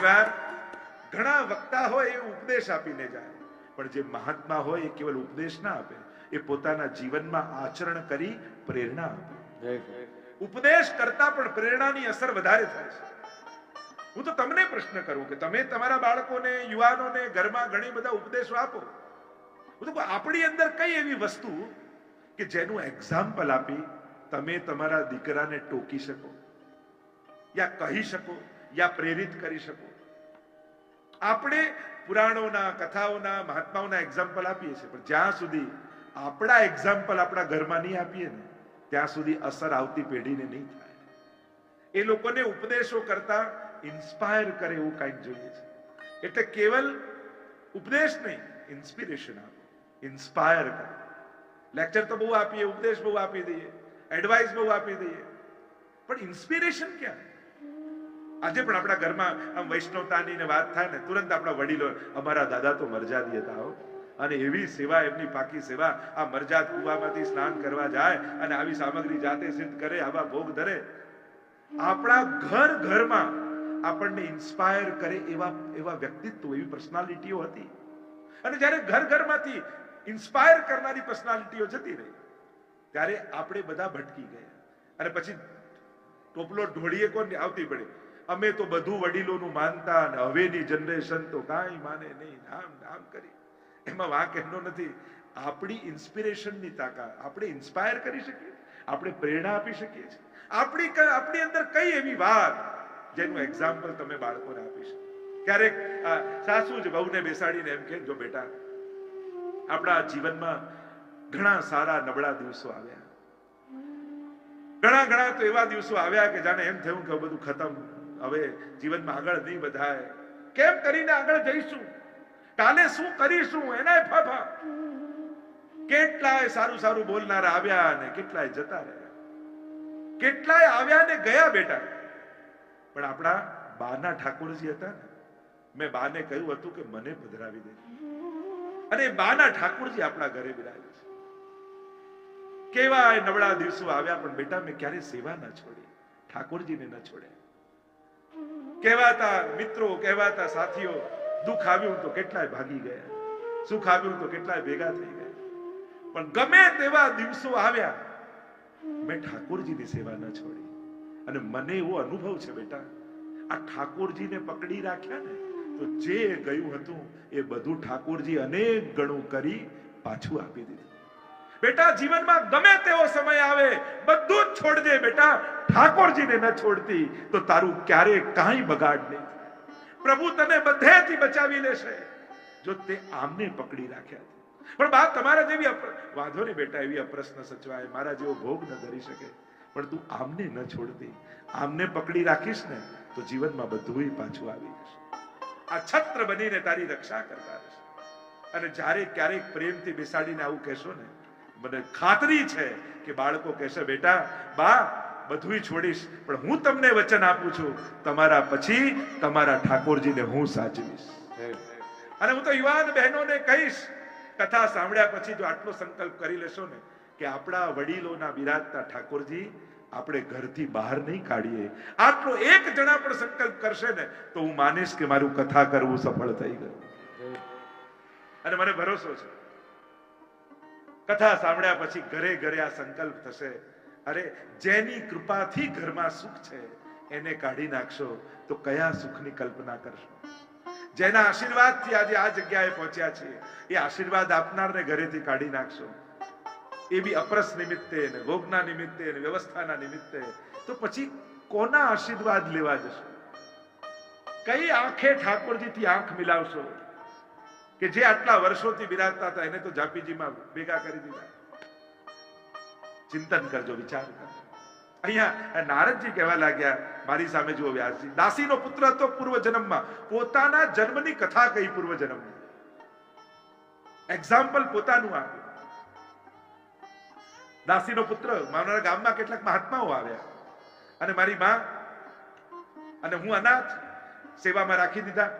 ઘણીવાર ઘણા વક્તા હોય એ ઉપદેશ આપીને જાય. પણ જે મહાત્મા હોય એ કેવલ ઉપદેશ ના આપે. એ પોતાના જીવનમાં આચરણ કરી પ્રેરણા આપે. ઉપદેશ કરતા પણ પ્રેરણાની અસર વધારે થાય છે. હું તો તમને પ્રશ્ન કરું કે તમે તમારા બાળકોને યુવાનોને ઘરમાં ઘણી બધા ઉપદેશો આપો. હું તો આપણી અંદર કઈ એવી વસ્તુ કે જેનું એક્ઝામ્પલ આપી તમે તમારા દીકરાને ટોકી શકો યા કહી શકો યા પ્રેરિત કરી શકો? આપણે પુરાણોના, કથાઓના, મહાત્માઓના એક્ઝામ્પલ આપીએ છીએ. પણ જ્યાં સુધી આપણા એક્ઝામ્પલ આપણા ઘરમાં નહીં આપીએ ને, ત્યાં સુધી અસર આવતી પેઢીને નહીં થાય. એ લોકોને ઉપદેશો કરતા ઇન્સ્પાયર કરે એવું કંઈક જોઈએ છે. એટલે કેવલ ઉપદેશ નહીં ઇન્સ્પિરેશન આપો ઇન્સ્પાયર કરો. લેક્ચર તો બહુ આપીએ, ઉપદેશ બહુ આપી દઈએ એડવાઇસ બહુ આપી દઈએ. પણ ઇન્સ્પિરેશન ક્યાં? આજે પણ આપણા ઘરમાં આમ વૈષ્ણવતાની ને વાત થાય ને, તુરંત આપણા વડીલો અમારા દાદા તો મરજાદી હતા હો. અને એવી સેવા, એમની પાકી સેવા, આ મરજાદ કુવામાંથી સ્નાન કરવા જાય અને આવી સામગ્રી જાતે સિદ્ધ કરે, આવા ભોગ ધરે. આપણા ઘર ઘરમાં આપણને ઇન્સ્પાયર કરે એવા એવા વ્યક્તિત્વ, એવી પર્સનાલિટીઓ હતી. અને જ્યારે ઘર ઘરમાંથી ઇન્સ્પાયર કરનારી પર્સનાલિટીઓ જતી રહી, ત્યારે આપણે બધા ભટકી ગયા. અને પછી ટોપલો ઢોળીએ કોને આવતી પડી. અમે તો બધું વડીલોનું માનતા અને હવેની જનરેશન તો કાંઈ માને નહીં. નામ નામ કરી. એમાં વાંક એમનો નથી. આપણી ઇન્સ્પિરેશનની તાકાત. આપણે ઇન્સ્પાયર કરી શકીએ. આપણે પ્રેરણા આપી શકીએ છીએ. આપણી આપણી અંદર કઈ એવી વાત, જેનું એક્ઝામ્પલ તમે બાળકોને આપી શકો. ક્યારેક સાસુ જ બહુને બેસાડીને એમ કે જો બેટા, આપણા જીવનમાં ઘણા સારા નબળા દિવસો આવ્યા. ઘણા ઘણા તો એવા દિવસો આવ્યા કે જાણે એમ થયું કે બધું ખતમ હવે જીવનમાં આગળ નહીં વધાય. કેમ કરીને આગળ જઈશું? કાલે શું કરીશું? એના ફાફા. કેટલાય સારું સારું બોલનારા આવ્યા ને કેટલાય જતા રહ્યા. કેટલાય આવ્યા ને ગયા બેટા. પણ આપણા બાના ઠાકોરજી હતા ને, મેં બાને કહ્યું હતું કે મને પધરાવી દે. અને બાના ઠાકોરજી આપણા ઘરે બિરાજે છે. કેવા નબળા દિવસો આવ્યા પણ બેટા મેં ક્યારે સેવા ન છોડી. ઠાકોરજીને ન છોડ્યા. કહેવાતા મિત્રો, કહેવાતા સાથીઓ, દુઃખ આવ્યું તો કેટલાય ભાગી ગયા, સુખ આવ્યું તો કેટલાય ભેગા થઈ ગયા. પણ ગમે તેવા દિવસો આવ્યા, મેં ઠાકોરજીની સેવા ન છોડી. અને મને એવો અનુભવ છે બેટા, આ ઠાકોરજીને પકડી રાખ્યા ને, તો જે ગયું હતું એ બધું ઠાકોરજી અનેક ગણું કરી પાછું આપી દીધું. બેટા, જીવનમાં ગમે તેવો સમય આવે, બધું જ છોડજે બેટા. ઠાકોરજીને ન છોડતી, તો તારું ક્યારે કાંઈ બગાડ નહીં પ્રભુ તને બધેથી બચાવી લેશે. જો તે આમને પકડી રાખ્યા પણ બા, તમારા જેવી વાંધો નહીં બેટા, એવી અપ્રશ્ન સચવાય, મારા જેવો ભોગ ન ધરી શકે. પણ તું આમને ન છોડતી, આમને પકડી રાખીશ ને, તો જીવનમાં બધું પાછું આવી જશે. આ છત્ર બનીને તારી રક્ષા કરતા રહેશે. અને જ્યારે ક્યારેક પ્રેમથી બેસાડીને આવું કહેશો ને મને ખાતરી છે કે બાળકો કહેશે, બેટા, બા, બધુંય છોડીશ, પણ હું તમને વચન આપું છું. તમારા પછી તમારા ઠાકોરજીને હું સાચવીશ. અને હું તો યુવાન બહેનોને કહીશ, કથા સાંભળ્યા પછી જો આટલો સંકલ્પ કરી લેશો ને, કે આપણા વડીલોના બિરાજતા ઠાકોરજી આપણે ઘરથી બહાર નહીં કાઢીએ. આટલો એક જણા પણ સંકલ્પ કરશે ને, તો હું માનીશ કે મારું કથા કરવું સફળ થઈ ગયું. અને મને ભરોસો છે. કથા સાંભળ્યા પછી ઘરે ઘરે આ સંકલ્પ થશે. અરે, જેની કૃપાથી ઘરમાં સુખ છે, એને કાઢી નાખશો તો કયા સુખની કલ્પના કરશો? જેના આશીર્વાદથી આજે આ જગ્યાએ પહોંચ્યા છીએ, એ આશીર્વાદ આપનારને ઘરેથી કાઢી નાખશો. એ બી અપરસ નિમિત્તે ને ભોગના નિમિત્તે ને વ્યવસ્થાના નિમિત્તે. તો પછી કોના આશીર્વાદ લેવા જશો? કઈ આંખે ઠાકોરજીથી આંખ મિલાવશો? કે જે આટલા વર્ષોથી બિરાજતા હતા, એને તો જાપીજીમાં ભેગા કરી દીધા. ચિંતન કરજો, વિચાર કરજો અહીંયા નારદજી કહેવા લાગ્યા, મારી સામે જુઓ વ્યાસજી, દાસીનો પુત્ર હતો પૂર્વ જન્મમાં પોતાના જન્મની કથા કહી પૂર્વ જન્મની એક્ઝામ્પલ પોતાનું આપ્યું. દાસીનો પુત્ર મારા ગામમાં કેટલાક મહાત્માઓ આવ્યા. અને મારી માં, અને હું અનાથ સેવામાં રાખી દીધા.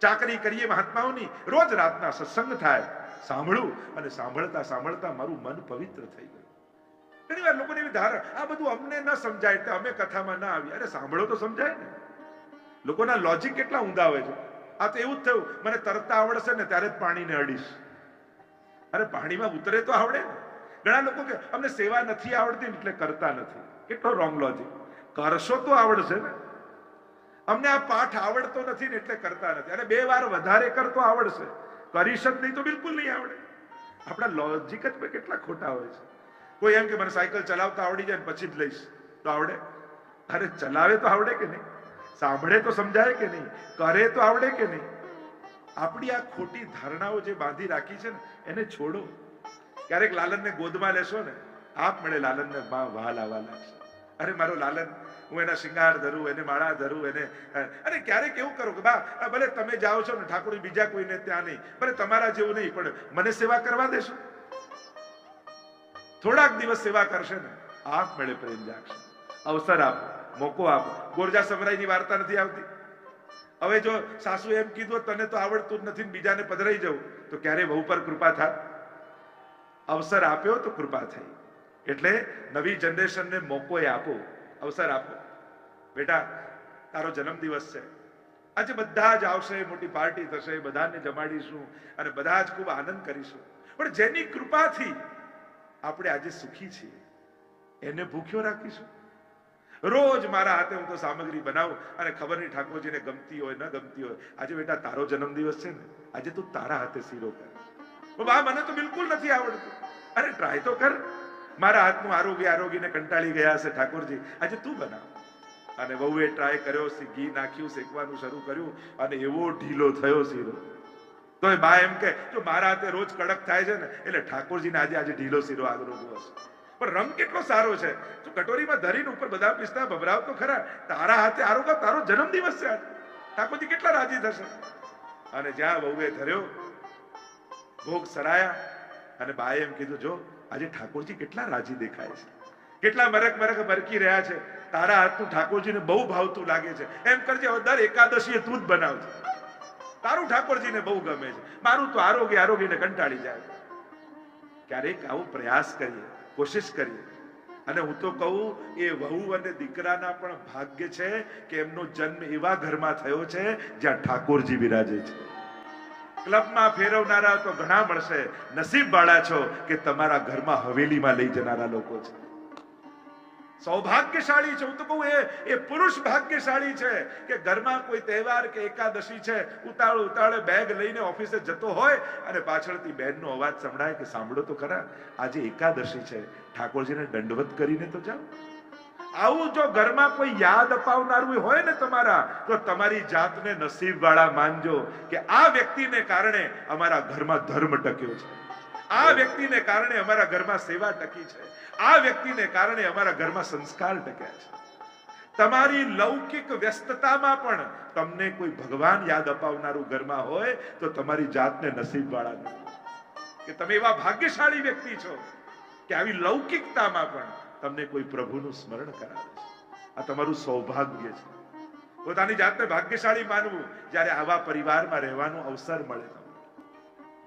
ચાકરી કરીએ મહાત્માઓની, રોજ રાતના સત્સંગ થાય. સાંભળું અને સાંભળતા સાંભળતા મારું મન પવિત્ર થઈ ગયું. ઘણી વાર લોકોને એવી ધારણા, આ બધું અમને ન સમજાય એટલે અમે કથામાં ના આવી અરે સાંભળો તો સમજાય ને. લોકોના લોજિક કેટલા ઊંધા હોય છે. આ તો એવું જ થયું, મને તરતા આવડશે ને ત્યારે જ પાણીને અડીશ. અરે પાણીમાં ઉતરે તો આવડે ને. ઘણા લોકો કે અમને સેવા નથી આવડતી એટલે કરતા નથી. કેટલો રોંગ લોજિક કરશો તો આવડશે ને. અમને આ પાઠ આવડતો નથી ને એટલે કરતા નથી. અને બે વાર વધારે કરતો આવડશે. કરીશ જ નહીં તો બિલકુલ નહીં આવડે. આપણા લોજિક જ કેટલા ખોટા હોય છે. કોઈ એમ કે મને સાયકલ ચલાવતા આવડી જાય પછી જ લઈશ. તો આવડે? અરે ચલાવે તો આવડે કે નહીં? સાંભળે તો સમજાય કે નહીં? કરે તો આવડે કે નહીં? આપણી આ ખોટી ધારણાઓ જે બાંધી રાખી છે ને, એને છોડો. ક્યારેક લાલનને ગોદમાં લેશો ને, આપ મળે લાલનને માં વાહ આવવા લાગશે અરે મારો લાલન હું એના શિંગાર ધરું, એને માળા ધરું, એને અને ક્યારેક એવું કરો કે, બા ભલે તમે જાઓ છો ને ઠાકોર બીજા કોઈને ત્યાં નહીં, ભલે તમારા જેવું નહીં, પણ મને સેવા કરવા દેશો. થોડાક દિવસ સેવા કરશે ને, આપ મળે પ્રેમ જાગશે. અવસર આપો, મોકો આપો. ગોરજા સમરાઈની વાર્તા નથી આવતી. હવે જો સાસુ એમ કીધું, તને તો આવડતું જ નથી બીજાને પધરાઈ જવું. તો ક્યારે વહુ પર કૃપા થાય અવસર આપ્યો તો કૃપા થઈ. એટલે નવી જનરેશનને મોકો આપો. અવસર આપો. બેટા, તારો જન્મદિવસ છે. આજે બધા જ આવશે, મોટી પાર્ટી થશે, બધાને જમાડીશું અને બધા જ ખૂબ આનંદ કરીશું. પણ જેની કૃપાથી આપણે આજે સુખી છીએ, એને ભૂખ્યો રાખીશું. રોજ મારા હાથે હું તો સામગ્રી બનાવું અને ખબર નહીં ઠાકોરજીને ગમતી હોય, ન ગમતી હોય. આજે બેટા, તારો જન્મદિવસ છે ને, આજે તું તારા હાથે શીરો કર. બા મને તો બિલકુલ નથી આવડતું. અરે ટ્રાય તો કર. મારા હાથનું આરોગ્ય આરોગ્યને કંટાળી ગયા હશે, ઠાકોરજી. આજે તું બનાવ. અને વહુએ ટ્રાય કર્યો ઘી નાખ્યું, શેકવાનું શરૂ કર્યું, અને એવો ઢીલો થયો શીરો. તો એ બા એમ કે જો મારા હાથે રોજ કડક થાય છે ને, એટલે ઠાકોરજીને આજે આજે ઢીલો શીરો આગળ હશે. પણ રંગ કેટલો સારો છે. તું કટોરીમાં ધરીને ઉપર બધા પીસતા ભભરાવ તો ખરા. તારા હાથે આરોગ્ય તારો જન્મદિવસ છે આજે. ઠાકોરજી કેટલા રાજી થશે. અને જ્યાં વહુએ ધર્યો, ભોગ સરાયા, અને બાએ એમ કીધું, જો આજે ઠાકોરજી કેટલા રાજી દેખાય છે. કેટલા મરક મરક મરકી રહ્યા છે. તારા હાથનું ઠાકોરજીને બહુ ભાવતું લાગે છે. એમ કરજે, હવે દર એકાદશીએ તું જ બનાવજે. તારું ઠાકોરજીને બહુ ગમે છે. મારું તો આરોગ્ય આરોગ્યને કંટાળી જાય. ક્યારેક આવો પ્રયાસ કરીએ, કોશિશ કરીએ. અને હું તો કહું, એ વહુ અને દીકરાના પણ ભાગ્ય છે કે એમનો જન્મ એવા ઘરમાં થયો છે જ્યાં ઠાકોરજી બિરાજે છે. ક્લબમાં ફેરવનારા તો ઘણા મળશે. નસીબ વાળા છો કે તમારા ઘરમાં હવેલીમાં લઈ જનારા લોકો છે. સૌભાગ્યશાળી છે હું તો કહું એ એ પુરુષ ભાગ્યશાળી છે કે ઘરમાં કોઈ તહેવાર કે એકાદશી છે, ઉતાળ ઉતાળે બેગ લઈને ઓફિસે જતો હોય અને પાછળથી બેનનો અવાજ સંભળાય કે સાંભળો તો ખરા. આજે એકાદશી છે. ઠાકોરજીને દંડવત કરીને તો જાઓ. આવું જો ઘરમાં કોઈ યાદ અપાવનારું હોય ને તમારા, તો તમારી જાતને નસીબ વાળા માનજો કે આ વ્યક્તિને કારણે અમારા ઘરમાં ધર્મ ટક્યો છે. આ વ્યક્તિને કારણે અમારા ઘરમાં સેવા ટકી છે. આ વ્યક્તિને કારણે અમારા ઘરમાં સંસ્કાર ટક્યા છે. તમારી લૌકિક વ્યસ્તતામાં પણ તમને કોઈ ભગવાન યાદ અપાવનારું ઘરમાં હોય, તો તમારી જાતને નસીબ વાળા કે તમે એવા ભાગ્યશાળી વ્યક્તિ છો કે આવી લૌકિકતામાં પણ તમને કોઈ પ્રભુનું સ્મરણ કરાવે છે. આ તમારું સૌભાગ્ય છે. પોતાની જાતને ભાગ્યશાળી માનવું જ્યારે આવા પરિવારમાં રહેવાનો અવસર મળે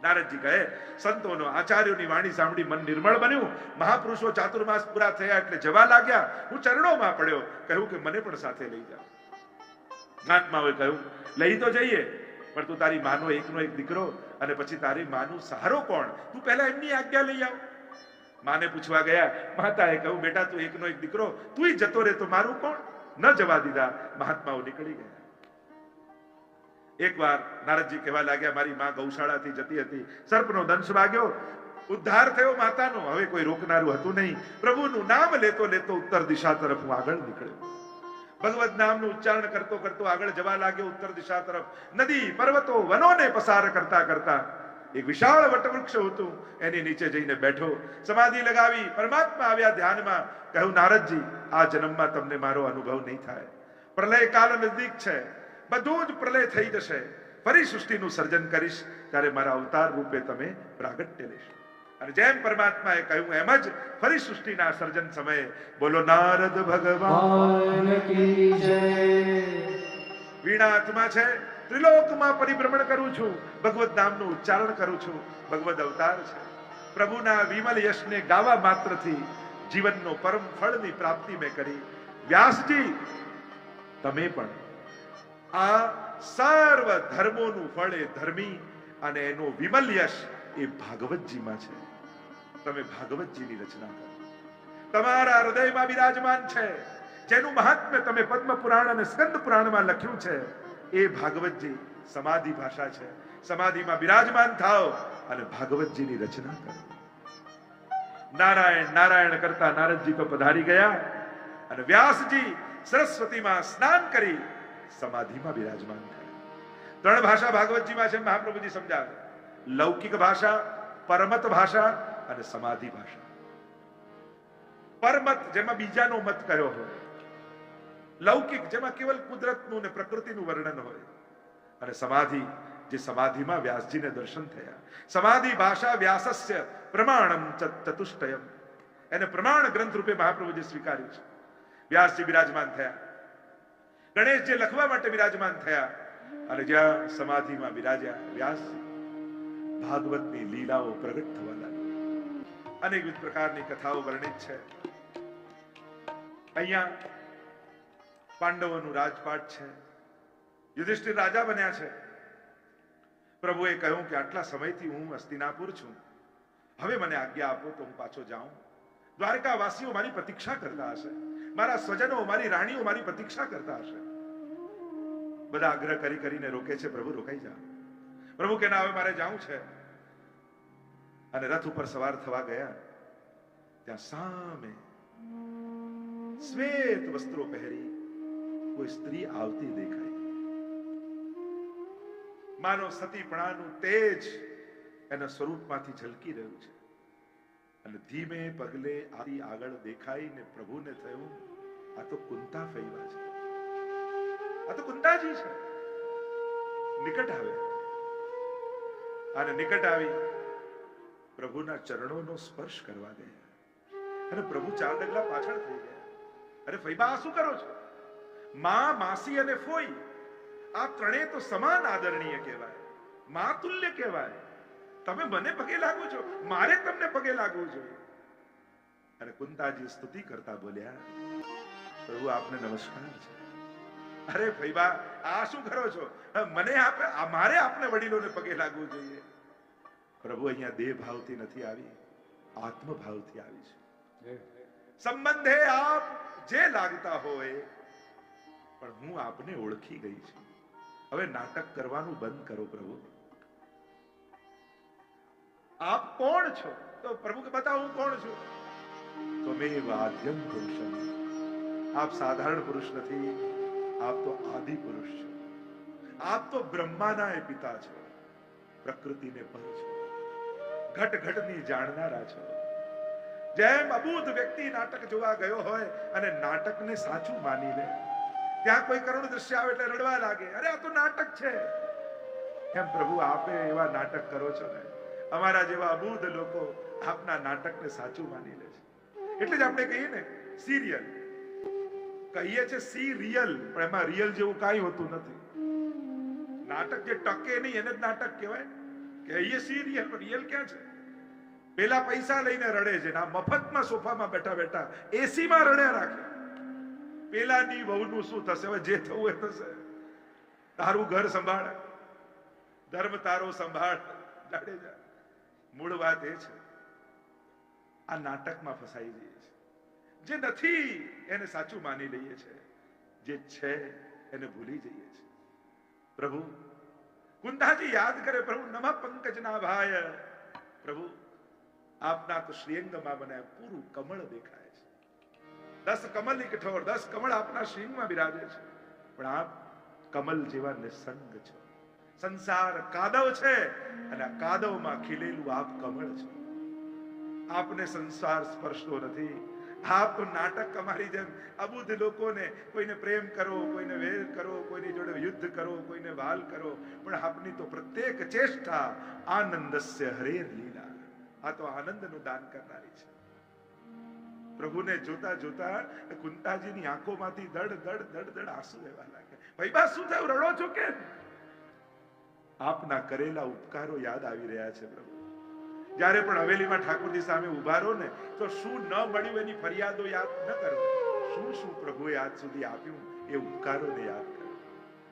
નારદજી કહે, સંતોનો, આચાર્યોની વાણી સાંભળી મન નિર્મળ બન્યું. મહાપુરુષો ચાતુર્માસ પૂરા થયા એટલે જવા લાગ્યા. હું ચરણોમાં પડ્યો. કહ્યું કે મને પણ સાથે લઈ જાઓ મહાત્માઓએ કહ્યું, લઈ તો જઈએ, પણ તું તારી માનો એકનો એક દીકરો અને પછી તારી માનું સહારો કોણ? તું પહેલા એમની આજ્ઞા લઈ આવ. માને પૂછવા ગયા, માતાએ કહ્યું, બેટા, તું એકનો એક દીકરો તું જતો રહે તો મારું કોણ? ન જવા દીધા, મહાત્માઓ નીકળી ગયા. એકવાર નારદજી કહેવા લાગ્યા, મારી માં ગૌશાળાથી જતી હતી, સર્પનો દંશ વાગ્યો, ઉદ્ધાર થયો માતાનો, હવે કોઈ રોકનારું હતું નહીં. પ્રભુનું નામ લેતો લેતો ઉત્તર દિશા તરફ હું આગળ નીકળ્યો. ભગવત નામનું ઉચ્ચારણ કરતો કરતો આગળ જવા લાગ્યો ઉત્તર દિશા તરફ. નદી, પર્વતો, વનોને પસાર કરતા કરતા એક વિશાળ વટવૃક્ષ હતું. એની નીચે જઈને બેઠો સમાધિ લગાવી પરમાત્મા આવ્યા ધ્યાનમાં કહ્યું નારદજી આ જન્મમાં તમને મારો અનુભવ નહીં થાય. પ્રલય કાલ નજદીક છે. બધું જ પ્રલય થઈ જશે. ફરી સૃષ્ટિનું સર્જન કરીશ ત્યારે મારા અવતાર રૂપે તમે પ્રાગટ્ય લેશો. અને જેમ પરમાત્માએ કહ્યું એમ જ ફરી સૃષ્ટિના સર્જન સમયે બોલો નારદ ભગવાન વીણા હાથમાં છે. ત્રિલોકમાં પરિભ્રમણ કરું છું, ભગવત નામનું ઉચ્ચારણ કરું છું. ભગવદ અવતાર છે. પ્રભુના વિમલ યશને ગાવા માત્રથી જીવનનો પરમ ફળની પ્રાપ્તિ મેં કરી. વ્યાસજી, તમે પણ આ સર્વ ધર્મોનું ફળ એ ધર્મી અને એનો વિમલ યશ એ ભાગવતજીમાં છે. તમે ભાગવતજીની રચના કરો. તમારા હૃદયમાં બિરાજમાન છે. જેનું મહાત્મ્ય તમે પદ્મ પુરાણ અને સ્કંદ પુરાણમાં લખ્યું છે. એ ભાગવતજી સમાધિ ભાષા છે. સમાધિમાં બિરાજમાન થાવ અને ભાગવતજીની રચના કરો. નારાયણ નારાયણ કરતા નારદજી તો પધારી ગયા અને વ્યાસજી સરસ્વતીમાં સ્નાન કરી સમાધિમાં બિરાજમાન થયા. ત્રણ ભાષા ભાગવતજીમાં છે મહાપ્રભુજી સમજાવે. લૌકિક ભાષા, પરમત ભાષા અને સમાધિ ભાષા. પરમત જેમાં બીજાનો મત કયો હોય. લૌકિક, જેમાં કેવલ કુદરતનું ને પ્રકૃતિનું વર્ણન હોય. અને સમાધિ, જે સમાધિમાં વ્યાસજીને દર્શન થયા. સમાધિ ભાષા વ્યાસસ્ય પ્રમાણમ ચતુષ્ટયમ. એને પ્રમાણ ગ્રંથ રૂપે મહાપ્રભુજી સ્વીકાર્યું છે. વ્યાસજી બિરાજમાન થયા. ગણેશજી લખવા માટે બિરાજમાન થયા. અને જ્યાં સમાધિમાં બિરાજ્યા વ્યાસજી ભાગવતની લીલાઓ પ્રગટ થવા લાગી. અનેકવિધ પ્રકારની કથાઓ વર્ણિત છે. અહીંયા પાંડવોનું રાજપાટ છે. યુધિષ્ઠિર રાજા બન્યા છે. પ્રભુએ કહ્યું કે આટલા સમયથી હું હસ્તિનાપુર છું. હવે મને આજ્ઞા આપો તો હું પાછો જાઉં. દ્વારકા વાસીઓ મારી પ્રતીક્ષા કરતા હશે. મારા સ્વજનો, મારી રાણીઓ મારી પ્રતીક્ષા કરતા હશે. બધા આગ્રહ કરી કરીને રોકે છે, પ્રભુ રોકાઈ જા. પ્રભુ કે ના, હવે મારે જાવું છે. અને રથ ઉપર સવાર થવા ગયા. ત્યાં સામે શ્વેત વસ્ત્રો પહેરી કોઈ સ્ત્રી આવતી દેખાઈ માનો સતીપણાનું તેજ એના સ્વરૂપમાંથી ઝલકી રહ્યું છે. અને ધીમે પગલે આરી આગળ દેખાઈ ને પ્રભુને થયું, આ તો કુંતા ફૈવા છે. આ તો કુંતાજી છે. નિકટ આવે અને નિકટ આવી પ્રભુના ચરણોનો સ્પર્શ કરવા ગયા. અને પ્રભુ ચાર ડગલા પાછળ થઈ ગયા. અરે ફૈબા, આ શું કરો છો? માં માસી અને ફોઈ. આ ત્રણેય તો સમાન આદરણીય કહેવાય. મા તુલ્ય કહેવાય. તમે મને પગે લાગો છો. મારે તમને પગે લાગવું જોઈએ. અને કુંતાજી સ્તુતિ કરતા બોલ્યા પ્રભુ આપને નમસ્કાર છે. અરે ફૈબા આ શું કરો છો? મને આપે મારે આપને વડીલોને પગે લાગવું જોઈએ. પ્રભુ અહીંયા દેહ ભાવથી નથી આવી આત્મ ભાવથી આવી છે. સંબંધે આપ જે લાગતા હોય પણ હું આપને ઓળખી ગઈ છું. હવે નાટક કરવાનું બંધ કરો પ્રભુ. આપ કોણ છો? તો પ્રભુ કે બતાવો હું કોણ છું? તમે વાદ્યમ પુરુષમ. આપ સાધારણ પુરુષ નથી. આપ તો આદિ પુરુષ છો. આપ તો બ્રહ્માના એ પિતા છો. પ્રકૃતિને પર છો. ઘટ ઘટની જાણનારા છો. જેમ અબૂધ વ્યક્તિ નાટક જોવા ગયો હોય અને નાટકને સાચું માની લે ત્યાં કોઈ કરુણ દ્રશ્ય આવે એટલે રડવા લાગે. અરે, આ તો નાટક છે. એમ પ્રભુ, આપે એવા નાટક કરો છો ને? અમારા જેવા અબૂધ લોકો આપના નાટકને સાચું માની લે છે. એટલે જ આપણે કહીએ ને સિરિયલ કહીએ છે સી રિયલ પણ એમાં રિયલ જેવું કાંઈ હોતું નથી. નાટક જે ટકે નહીં, એને જ નાટક કહેવાય. કહીએ સી રિયલ પણ રિયલ ક્યાં છે? પેલા પૈસા લઈને રડે છે ને, આ મફતમાં સોફામાં બેઠા બેઠા એસીમાં રડ્યા રાખે. પેલાની વહુનું શું થશે? હવે જે થવું એ થશે. તારું ઘર સંભાળ. ધર્મ તારો સંભાળ. જાડેજા મૂળ વાત એ છે. આ નાટકમાં ફસાઈ જઈએ છે જે નથી, એને સાચું માની લઈએ છે જે છે, એને ભૂલી જઈએ છે પ્રભુ કુંદાજી યાદ કરે, પ્રભુ, નમ પંકજના ભાય. પ્રભુ, આપના તો શ્રીઅંગમાં મને પૂરું કમળ દેખાય. દસ કમલની કઠોર, દસ કમળ આપના શિંગમાં બિરાજે છે. પણ આપ કમલ જેવા નિસંગ છો. સંસાર કાદવ છે અને આ કાદવમાં ખીલેલું આપ કમળ છો. આપને સંસાર સ્પર્શતો નથી. આપ તો નાટક અમારી જેમ અબુદ્ધ લોકોને કોઈને પ્રેમ કરો, કોઈને વેર કરો, કોઈની જોડે યુદ્ધ કરો, કોઈને વાલ કરો. પણ આપની તો પ્રત્યેક ચેષ્ટા આનંદસ્ય હરેર લીલા. આ તો આનંદનું દાન કરનારી છે. પ્રભુને જોતા જોતા કુંતાજીની આંખોમાંથી દડ દડ દડ દડ આંસુ વહેવા લાગે ભાઈ બા, શું થયું? રડો છો કે આપના કરેલા ઉપકારો યાદ આવી રહ્યા છે પ્રભુ. જ્યારે પણ હવેલીમાં ઠાકોરજી સામે ઊભા રહો ને, તો શું ન મળ્યું એની ફરિયાદો યાદ ન કરો. શું શું પ્રભુએ આજ સુધી આપ્યું એ ઉપકારોને યાદ કરો.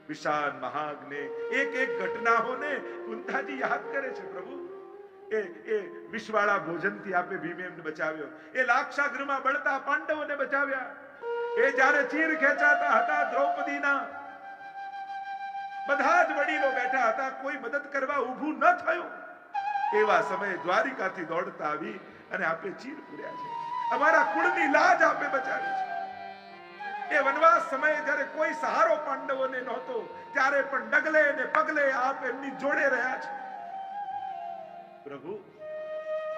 વિશાળ મહાગ્ને એક એક ઘટનાઓને કુંતાજી યાદ કરે છે પ્રભુ. એ એ વિષવાળા ભોજનથી આપે ભીમે એમને બચાવ્યો. એ લાક્ષાગૃહમાં બળતા પાંડવોને બચાવ્યા. એ જ્યારે ચીર ખેંચાતા હતા દ્રૌપદીના, બધા જ વડીલો બેઠા હતા, કોઈ મદદ કરવા ઊભું ન થયું. એવા સમયે દ્વારિકાથી દોડતા આવી અને આપે ચીર પૂર્યા છે. અમારા કુળની લાજ આપે બચાવી છે. એ વનવાસ સમયે જ્યારે કોઈ સહારો પાંડવોને નહોતો, ત્યારે પણ ડગલે ને પગલે આપ એમની જોડે રહ્યા છે. પ્રભુ,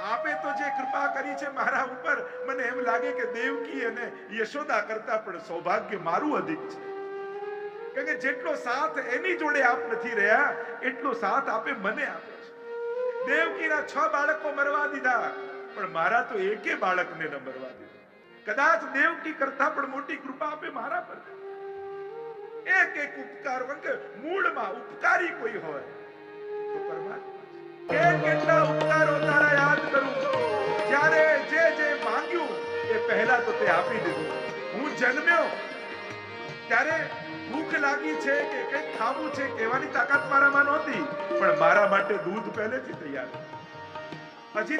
આપે તો જે કૃપા કરી છે મારા ઉપર, મને એમ લાગે કે દેવકી અને યશોદા કરતા પણ સૌભાગ્ય મારું અધિક છે. કારણ કે જેટલો સાથ એની જોડે આપ નથી રહ્યા, એટલો સાથ આપે મને આપે છે. દેવકીના છ બાળકો મરવા દીધા, પણ મારા તો એકે બાળકને ન મરવા દીધા. કદાચ દેવકી કરતા પણ મોટી કૃપા આપે મારા પર. એક એક ઉપકાર મૂળમાં ઉપકારી કોઈ હોય, તો પરમાત્મા કેટલા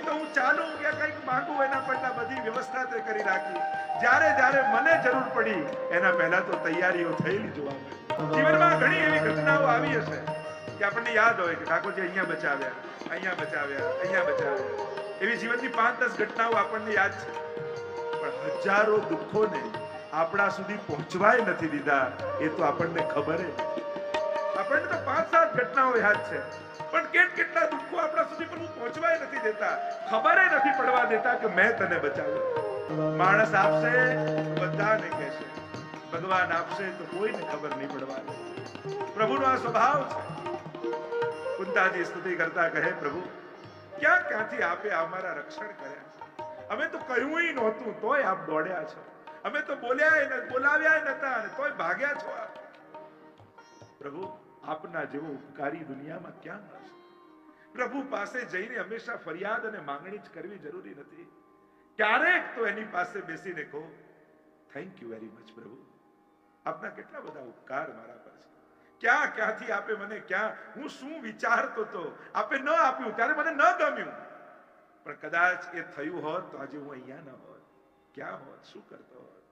તો હું ચાલુ કે કંઈક માંગુ એના પહેલા બધી વ્યવસ્થા તે કરી રાખી. જ્યારે જ્યારે મને જરૂર પડી, એના પહેલા તો તૈયારીઓ થયેલી જીવનમાં ઘણી એવી ઘટનાઓ આવી હશે કે આપણને યાદ હોય કે ઠાકોરજી અહીંયા બચાવ્યા. અહીંયા બચાવ્યા અહીંયા બચાવ્યા એવી જીવનની પાંચ દસ ઘટનાઓ આપણને યાદ છે. પણ હજારો દુઃખોને આપણા સુધી પહોંચવાય નથી દીધા, એ તો આપણને ખબર આપણને તો પાંચ સાત ઘટનાઓ યાદ છે. પણ કેટ કેટલા દુઃખો આપણા સુધી પણ પહોંચવાય નથી દેતા. ખબર નથી પડવા દેતા કે મેં તને બચાવ્યો. માણસ આપશે, બધાને કહેશે. ભગવાન આપશે તો કોઈને ખબર નહીં પડવા પ્રભુનો આ સ્વભાવ છે. કુંતાજી સ્તુતિ કરતા કહે, પ્રભુ, ક્યાં ક્યાંથી આપે અમારા રક્ષણ કર્યા અમે તો કહ્યું નહોતું, તોય આપ દોડ્યા છો. અમે તો બોલ્યા ને, બોલાવ્યા નતા અને તોય ભાગ્યા છો પ્રભુ, આપના જેવો ઉપકારી દુનિયામાં ક્યાં મળશે પ્રભુ પાસે જઈને હંમેશા ફરિયાદ અને માંગણી જ કરવી જરૂરી નથી. ક્યારેક તો એની પાસે બેસીને કહો થેન્ક યુ વેરી મચ પ્રભુ. આપના કેટલા બધા ઉપકાર મારા પર છે. ક્યાં, ક્યાંથી આપે મને, ક્યાં? હું શું વિચારતો તો આપે ન આપ્યું, ત્યારે મને ન ગમ્યું. પણ કદાચ એ થયું હોત તો આજે હું અહીંયા ન હોત. ક્યાં હોત? શું કરતો હોત?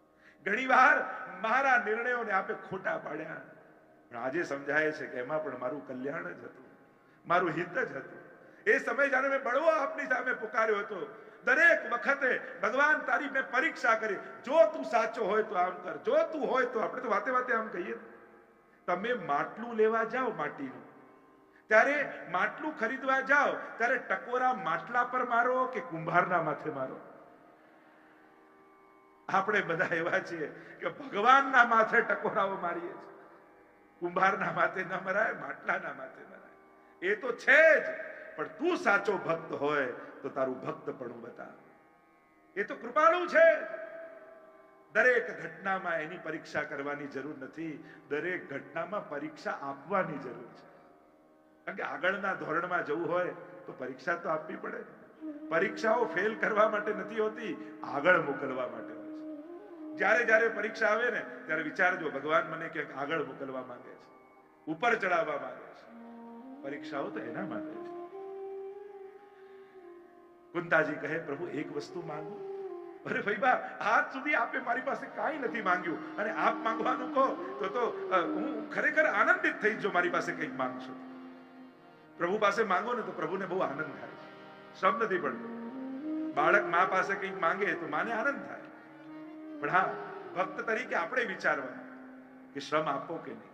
ઘણીવાર મારા નિર્ણયોને આપે ખોટા પાડ્યા. પણ આજે સમજાય છે કે એમાં પણ મારું કલ્યાણ જ હતું. મારું હિત જ હતું. એ સમય જ્યારે મેં બળવો આપની સામે પુકાર્યો હતો, દરેક વખતે ભગવાન તારી મેં પરીક્ષા કરી. જો તું સાચો હોય તો આમ કર. જો તું હોય તો આપણે તો વાતે વાતે આમ કહીએ. તમે માટલું લેવા જાઓ માટીનું. ત્યારે માટલું ખરીદવા જાઓ, ત્યારે ટકોરા માટલા પર મારો કે કુંભારના માથે મારો? આપણે બધા એવા છીએ કે ભગવાનના માથે ટકોરાઓ મારીએ છીએ. કુંભારના માથે ન મરાય, માટલાના માથે મરાય. એ તો છે જ, પણ તું સાચો ભક્ત હોય તો તારું ભક્ત પણ બતાવ. એ તો કૃપાળુ છે દરેક ઘટનામાં એની પરીક્ષા કરવાની જરૂર નથી. દરેક ઘટનામાં પરીક્ષા આપવાની જરૂર છે. કારણ કે આગળના ધોરણમાં જવું હોય તો પરીક્ષા તો આપવી પડે પરીક્ષાઓ ફેલ કરવા માટે નથી હોતી, આગળ મોકલવા માટે હોય છે. જ્યારે જ્યારે પરીક્ષા આવે ને, ત્યારે વિચારજો ભગવાન મને ક્યાંક આગળ મોકલવા માંગે છે, ઉપર ચડાવવા માંગે છે. પરીક્ષાઓ તો એના માટે છે. કુંતાજી કહે, પ્રભુ, એક વસ્તુ માંગુ. અરે ભાઈ આજ સુધી આપે મારી પાસે કાંઈ નથી માંગ્યું. અને આપ માંગવાનું કહો તો તો હું ખરેખર આનંદિત થઈ જો મારી પાસે કંઈક માંગશો પ્રભુ પાસે માંગો ને તો પ્રભુને બહુ આનંદ થાય. શબ્દ નથી પડતો બાળક મા પાસે કંઈક માંગે તો માને આનંદ થાય. પણ હા, ભક્ત તરીકે આપણે વિચારવાનું કે શ્રમ આપો કે નહીં?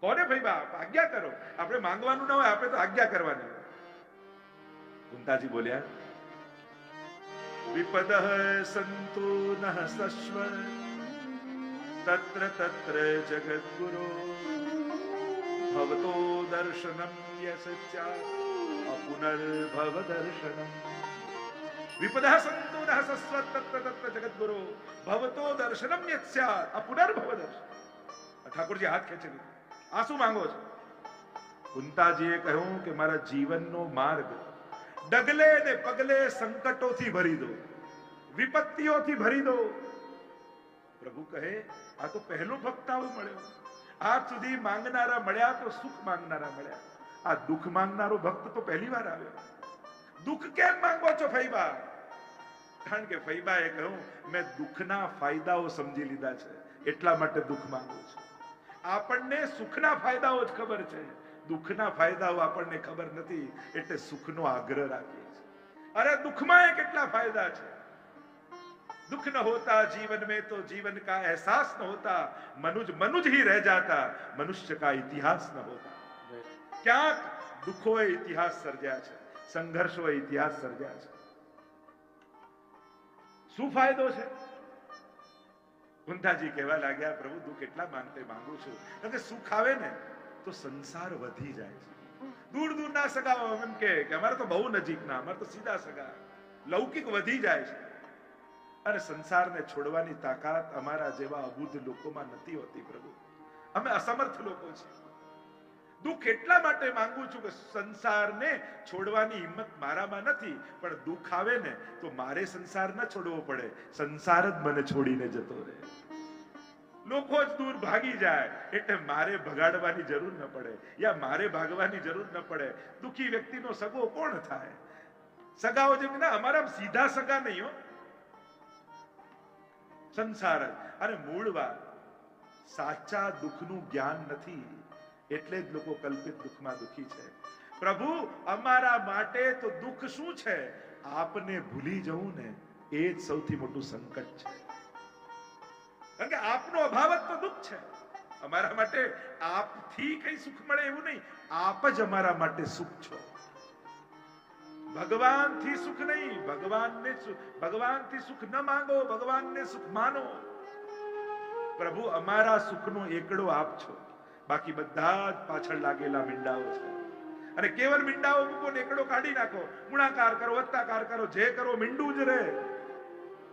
કોને ભાઈ બા આજ્ઞા કરો. આપણે માંગવાનું ના હોય આપણે તો આજ્ઞા કરવાની. કુંતાજી બોલ્યા વિપદ સંતુ નઃ સશ્વ તત્ર તત્ર જગદ્ગુરો ભવતો યસચ્ચા અપુનર્ભવ દર્શનમ વિપદઃ સંતો નઃ સસ્વ તત્ર તત્ર જગદ્ગુરો ભવતો સ્યાત અપુનર્ભવ દર્શન ઠાકોરજી હાથ ખેંચી આ શું માંગો છો કુંતાજીએ કહ્યું કે મારા જીવનનો માર્ગ ડગલે ને પગલે સંકટોથી ભરી દો વિપત્તિઓથી ભરી દો. પ્રભુ કહે, આ તો પહેલો ભક્તાઓ મળ્યો. આજ સુધી માંગનારા મળ્યા તો સુખ માંગનારા મળ્યા. આ દુઃખ માંગનારો ભક્ત તો પહેલી વાર આવ્યો. દુઃખ કેમ માંગો છો ફૈબા? કારણ કે ફૈબાએ કહ્યું, મેં દુઃખના ફાયદાઓ સમજી લીધા છે. એટલા માટે દુઃખ માંગુ છું. આપણને સુખના ફાયદાઓ જ ખબર છે. દુઃખના ફાયદાઓ આપણને ખબર નથી. એટલે સુખનો આગ્રહ રાખીએ છીએ. અરે, દુઃખમાં એ કેટલા ફાયદા છે? दुख न होता जीवन में तो जीवन का एहसास न होता मनुज मनुज ही रह जाता मनुष्य का इतिहास न होता ક્યાંક દુઃખોએ ઇતિહાસ સર્જ્યા છે સંઘર્ષોએ ઇતિહાસ સર્જ્યા છે શું ફાયદો છે કુંતાજી કહેવા લાગ્યા પ્રભુ દુઃખ એટલા માટે માંગુ છું કારણ કે સુખ આવે ને તો સંસાર વધી જાય છે દૂર દૂર ના સગાઓ એમ કે કે અમારે તો બહુ નજીક ના અમારે તો સીધા સગા લૌકિક વધી જાય છે અને સંસારને છોડવાની તાકાત અમારા જેવા અબુદ્ધ લોકોમાં નથી હોતી પ્રભુ. અમે અસમર્થ લોકો છીએ. દુઃખ એટલા માટે માંગુ છું કે સંસારને છોડવાની હિંમત મારામાં નથી, પણ દુઃખ આવે ને તો મારે સંસાર ન છોડવો પડે. સંસાર જ મને છોડીને જતો રહે. લોકો જ દૂર ભાગી જાય, એટલે મારે ભગાડવાની જરૂર ન પડે યા મારે ભાગવાની જરૂર ન પડે. દુઃખી વ્યક્તિનો સગો કોણ થાય? સગાઓ જેમ ના અમારા સીધા સગા નહીં હો. સંસાર જ. અને મૂળ વાત, સાચા દુઃખનું જ્ઞાન નથી, એટલે જ લોકો કલ્પિત દુઃખમાં દુઃખી છે. પ્રભુ, અમારા માટે તો દુઃખ શું છે? આપને ભૂલી જવું ને, એ જ સૌથી મોટું સંકટ છે. કારણ કે આપનો અભાવ જ તો દુઃખ છે. અમારા માટે આપથી કઈ સુખ મળે એવું નહીં. આપ જ અમારા માટે સુખ છો. ભગવાનથી સુખ નહીં, ભગવાનને ભગવાન ભગવાનથી સુખ ન માંગો, ભગવાનને સુખ માનો. પ્રભુ, અમારા સુખનો એકડો આપ છો. બાકી બધા જ પાછળ લાગેલા મીંડાઓ છે. અને કેવલ મીંડાઓ મૂકો ને એકડો કાઢી નાખો. ગુણાકાર કરો, વત્તાકાર કરો, જે કરો, મીંડું જ રહે.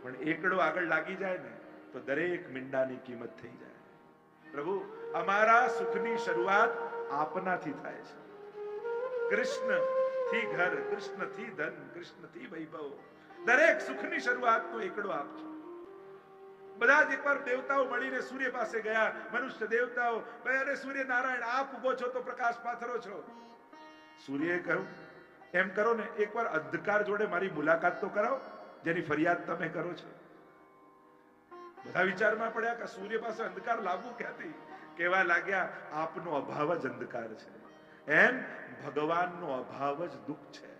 પણ એકડો આગળ લાગી જાય ને, તો દરેક મીંડાની કિંમત થઈ જાય. પ્રભુ, અમારા સુખની શરૂઆત આપનાથી થાય છે. કૃષ્ણ થી ઘર, કૃષ્ણથી ધન, કૃષ્ણથી વૈભવ. દરેક સુખની શરૂઆતનો એકડો આપ છો. બધા જ એકવાર દેવતાઓ મળીને સૂર્ય પાસે ગયા, મનુષ્ય દેવતાઓ, ભાઈ, અરે સૂર્ય નારાયણ આપ ઊભો છો તો પ્રકાશ પાથરો છો. સૂર્યએ કહ્યું, એમ કરો ને, એકવાર અંધકાર જોડે મારી મુલાકાત તો કરાવો, જેની ફરિયાદ તમે કરો છો. બધા વિચારમાં પડ્યા કે સૂર્ય પાસે અંધકાર લાવવું ક્યાંથી? કેવા લાગ્યા, આપનો અભાવ જ અંધકાર છે. એમ ભગવાનનો અભાવ જ દુઃખ છે.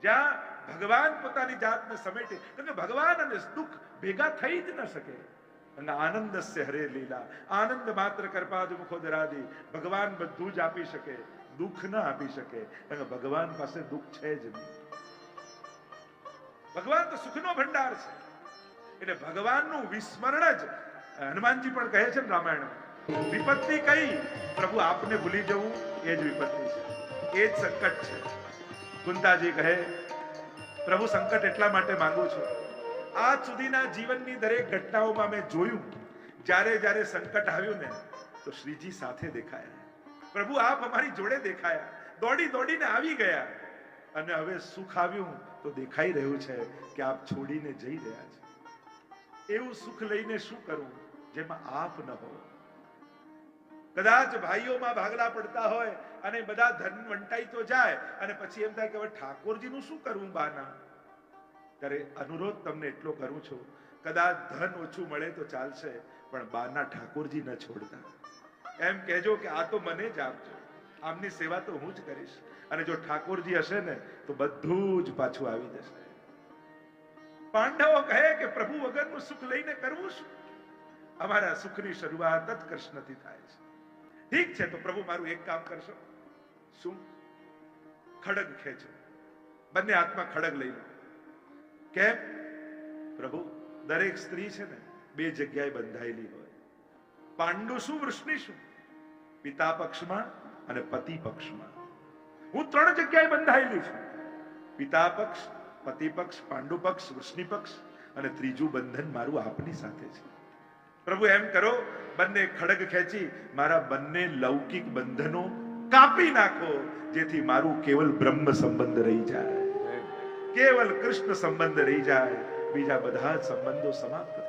જ્યાં ભગવાન પોતાની જાતને સમેટે, કારણ ભગવાન અને દુઃખ ભેગા થઈ જ ન શકે. અને આનંદ હરે લીલા, આનંદ માત્ર કરપાદ મુખોદરાદી, ભગવાન બધું જ આપી શકે, દુઃખ ન આપી શકે, કારણ કે ભગવાન પાસે દુઃખ છે જ નહીં. ભગવાન તો સુખનો ભંડાર છે. એટલે ભગવાનનું વિસ્મરણ જ, હનુમાનજી પણ કહે છે ને રામાયણમાં વિપત્તિ કઈ? પ્રભુ, આપને ભૂલી જવું એ જ વિપત્તિ છે. એ જ સંકટ છે. કુંતાજી કહે, પ્રભુ, સંકટ એટલા માટે માંગુ છું. આજ સુધીના જીવનની દરેક ઘટનાઓમાં મેં જોયું, જ્યારે જ્યારે સંકટ આવ્યું ને, તો શ્રીજી સાથે દેખાયા. પ્રભુ, આપ અમારી જોડે દેખાયા. દોડી દોડીને આવી ગયા. અને હવે સુખ આવ્યું તો દેખાઈ રહ્યું છે કે આપ છોડીને જઈ રહ્યા છે. એવું સુખ લઈને શું કરવું જેમાં આપ ન હો કદાચ ભાઈઓમાં ભાગલા પડતા હોય અને બધા ધન વંટાઈ તો જાય અને પછી એમ થાય કે હવે ઠાકોરજીનું શું કરવું બાના? ત્યારે અનુરોધ તમને એટલો કરું છું, કદાચ ધન ઓછું મળે તો ચાલશે, પણ બાના ઠાકોરજી ન છોડતા. એમ કહેજો કે આ તો મને જ આપજો. આમની સેવા તો હું જ કરીશ. અને જો ઠાકોરજી હશે ને, તો બધું જ પાછું આવી જશે. પાંડવો કહે કે પ્રભુ વગરનું સુખ લઈને કરવું શું? અમારા સુખની શરૂઆત જ કૃષ્ણથી થાય છે. ઠીક છે, તો પ્રભુ મારું એક કામ કરશો. શું? ખડગ ખેંચો. બંને હાથમાં ખડગ લઈ લો. કેમ? પ્રભુ, દરેક સ્ત્રી છે ને, બે જગ્યાએ બંધાયેલી હોય. પાંડુ શું વૃષ્ણિ શું? પિતા પક્ષમાં અને પતિ પક્ષમાં. હું ત્રણ જગ્યાએ બંધાયેલી છું. પિતા પક્ષ, પતિ પક્ષ, પાંડુ પક્ષ વૃષ્ણિ પક્ષ અને ત્રીજું બંધન મારું આપની સાથે છે. પ્રભુ એમ કરો બંને ખડગ ખેંચી મારા બંને લૌકિક બંધનો કાપી નાખો જેથી મારું કેવલ બ્રહ્મ સંબંધ રહી જાય. કેવલ કૃષ્ણ સંબંધ રહી જાય. બીજા બધા સંબંધો સમાપ્ત